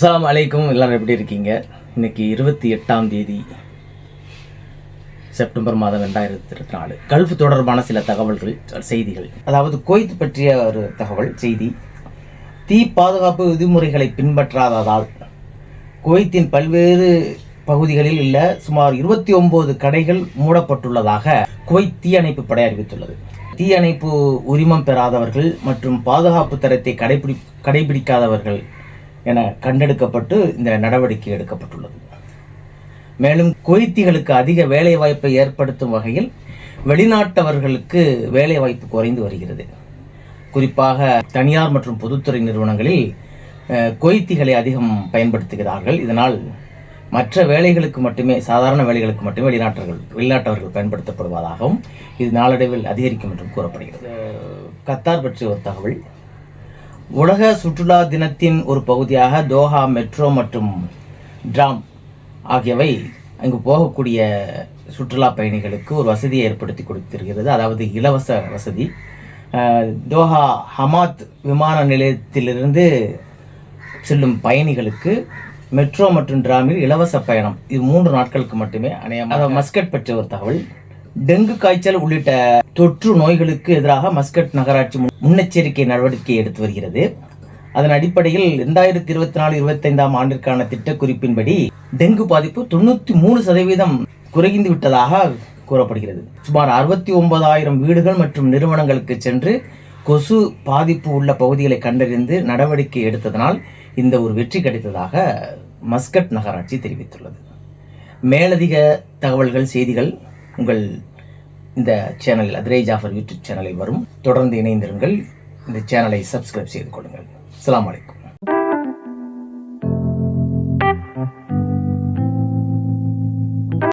அஸ்லாம் அலைக்கும் எல்லோரும் எப்படி இருக்கீங்க? இன்னைக்கு இருபத்தி எட்டாம் தேதி செப்டம்பர் மாதம் ரெண்டாயிரத்தி இருபத்தி நாலு. கல்ஃப் தொடர்பான சில தகவல்கள் செய்திகள். அதாவது குவைத் பற்றிய ஒரு தகவல் செய்தி. தீ பாதுகாப்பு விதிமுறைகளை பின்பற்றாததால் குவைத்தின் பல்வேறு பகுதிகளில் உள்ள சுமார் இருபத்தி ஒன்பது கடைகள் மூடப்பட்டுள்ளதாக குவைத் தீயணைப்பு படை அறிவித்துள்ளது. தீயணைப்பு உரிமம் பெறாதவர்கள் மற்றும் பாதுகாப்பு தரத்தை கடைபிடி கடைபிடிக்காதவர்கள் என கண்டெடுக்கப்பட்டு இந்த நடவடிக்கை எடுக்கப்பட்டுள்ளது. மேலும் குவைத்திகளுக்கு அதிக வேலை வாய்ப்பை ஏற்படுத்தும் வகையில் வெளிநாட்டவர்களுக்கு வேலை வாய்ப்பு குறைந்து வருகிறது. குறிப்பாக தனியார் மற்றும் பொதுத்துறை நிறுவனங்களில் அஹ், குவைத்திகளை அதிகம் பயன்படுத்துகிறார்கள். இதனால் மற்ற வேலைகளுக்கு மட்டுமே சாதாரண வேலைகளுக்கு மட்டுமே வெளிநாட்டர்கள் வெளிநாட்டவர்கள் பயன்படுத்தப்படுவதாகவும் இது நாளடைவில் அதிகரிக்கும் என்றும் கூறப்படுகிறது. கத்தார் பற்றிய ஒரு தகவல். உலக சுற்றுலா தினத்தின் ஒரு பகுதியாக தோஹா மெட்ரோ மற்றும் ட்ராம் ஆகியவை அங்கு போகக்கூடிய சுற்றுலா பயணிகளுக்கு ஒரு வசதியை ஏற்படுத்தி கொடுத்திருக்கிறது. அதாவது இலவச வசதி. தோஹா ஹமாத் விமான நிலையத்திலிருந்து செல்லும் பயணிகளுக்கு மெட்ரோ மற்றும் டிராமில் இலவச பயணம். இது மூன்று நாட்களுக்கு மட்டுமே அணையமாக மஸ்கட் பற்றிய ஒரு தகவல். டெங்கு காய்ச்சல் உள்ளிட்ட தொற்று நோய்களுக்கு எதிராக மஸ்கட் நகராட்சி முன்னெச்சரிக்கை நடவடிக்கை எடுத்து வருகிறது. அதன் அடிப்படையில் இரண்டாயிரத்தி இருபத்தி நாலு இருபத்தைந்தாம் ஆண்டிற்கான திட்ட குறிப்பின்படி டெங்கு பாதிப்பு தொண்ணூத்தி மூணு சதவீதம் குறைந்து விட்டதாக கூறப்படுகிறது. சுமார் அறுபத்தி ஒன்பதாயிரம் வீடுகள் மற்றும் நிறுவனங்களுக்கு சென்று கொசு பாதிப்பு உள்ள பகுதிகளை கண்டறிந்து நடவடிக்கை எடுத்ததனால் இந்த ஒரு வெற்றி கிடைத்ததாக மஸ்கட் நகராட்சி தெரிவித்துள்ளது. மேலதிக தகவல்கள் செய்திகள் உங்கள் இந்த சேனல் அதிரை ஜாஃபர் யூடியூப் சேனலில் வரும். தொடர்ந்து இணைந்திருங்கள். இந்த சேனலை சப்ஸ்கிரைப் செய்து கொள்ளுங்கள். அலாம் அலைக்கும்